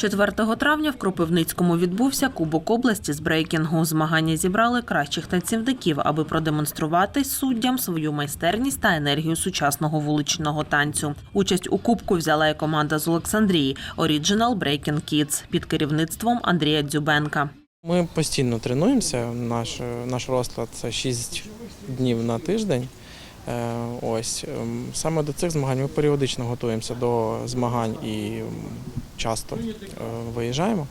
4 травня в Кропивницькому відбувся Кубок області з брейкінгу. Змагання зібрали кращих танцівників, аби продемонструвати суддям свою майстерність та енергію сучасного вуличного танцю. Участь у кубку взяла і команда з Олександрії Original Breaking Kids під керівництвом Андрія Дзюбенка. Ми постійно тренуємося. Наш, наш розклад це 6 днів на тиждень. Е, Ось ем, саме до цих змагань ми періодично готуємося до змагань і часто е, виїжджаємо.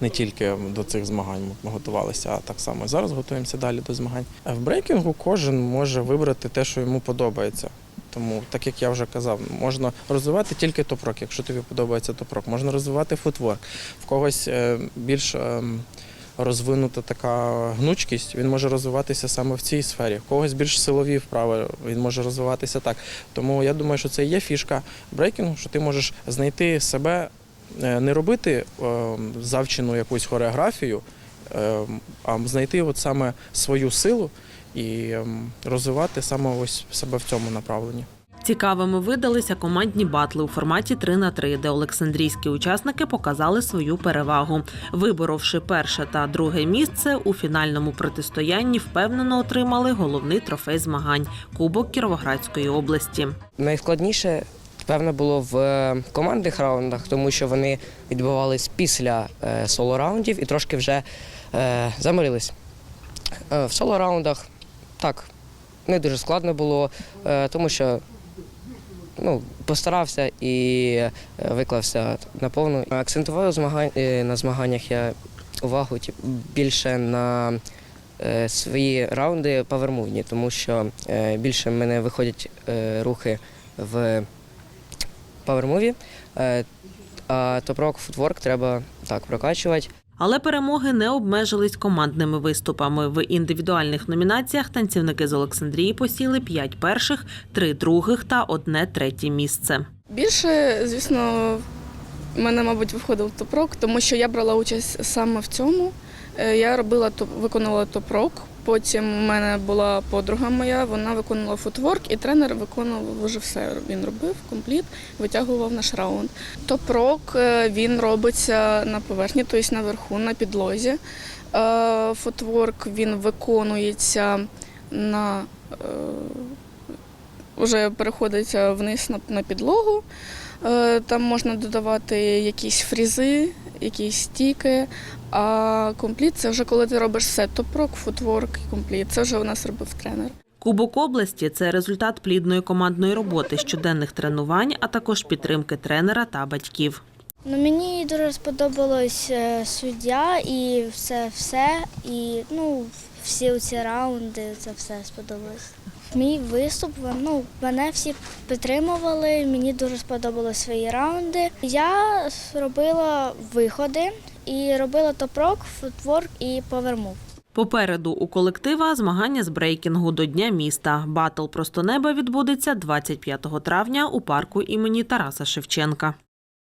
Не тільки до цих змагань ми готувалися, а так само зараз готуємося далі до змагань. В брейкінгу кожен може вибрати те, що йому подобається. Тому, так як я вже казав, можна розвивати тільки топ-рок, якщо тобі подобається топ-рок. Можна розвивати футворк. В когось е, більш ем, розвинута така гнучкість, він може розвиватися саме в цій сфері. В когось більш силові вправи, він може розвиватися так. Тому я думаю, що це є фішка брейкінгу, що ти можеш знайти себе, е, не робити ем, завчену якусь хореографію, ем, а знайти от саме свою силу і ем, розвивати саме ось себе в цьому направленні. Цікавими видалися командні батли у форматі 3 на 3 де Олександрійські учасники показали свою перевагу. Виборовши перше та друге місце, у фінальному протистоянні впевнено отримали головний трофей змагань Кубок Кіровоградської області. Найскладніше, певно, було в е, командних раундах, тому що вони відбувались після е, соло-раундів і трошки вже е, замирились. В соло-раундах так, не дуже складно було, тому що ну, постарався і е, виклався наповну. Акцентував змагань, е, на змаганнях я увагу більше на е, свої раунди павермувні, тому що більше в мене виходять рухи в павермуві, а топ-рок футворк треба так прокачувати. Але перемоги не обмежились командними виступами. В індивідуальних номінаціях танцівники з Олександрії посіли 5 перших, 3 других та одне третє місце. Більше, звісно, в мене, мабуть, виходив топ-рок, тому що я брала участь саме в цьому. Е, Я робила виконувала топ-рок. Потім у мене була подруга моя, вона виконувала футворк, і тренер виконував вже все. Він робив компліт, витягував наш раунд. Топ-рок е, він робиться на поверхні, тобто наверху, на підлозі. Е, Футворк він виконується на е, вже переходиться вниз на, підлогу. Там можна додавати якісь фрізи, якісь стіки. А компліт це вже коли ти робиш все, топ-рок, футворк і компліт. Це вже у нас робив тренер. Кубок області це результат плідної командної роботи, щоденних тренувань, а також підтримки тренера та батьків. Ну, мені дуже сподобалось е, суддя і все, все. І ну, всі ці раунди, це все сподобалось. Мій виступ, ну, мене всі підтримували, мені дуже сподобалися свої раунди. Я робила виходи і робила топ-рок, футворк і повермув. Попереду у колектива змагання з брейкінгу до Дня міста. Батл просто неба відбудеться 25 травня у парку імені Тараса Шевченка.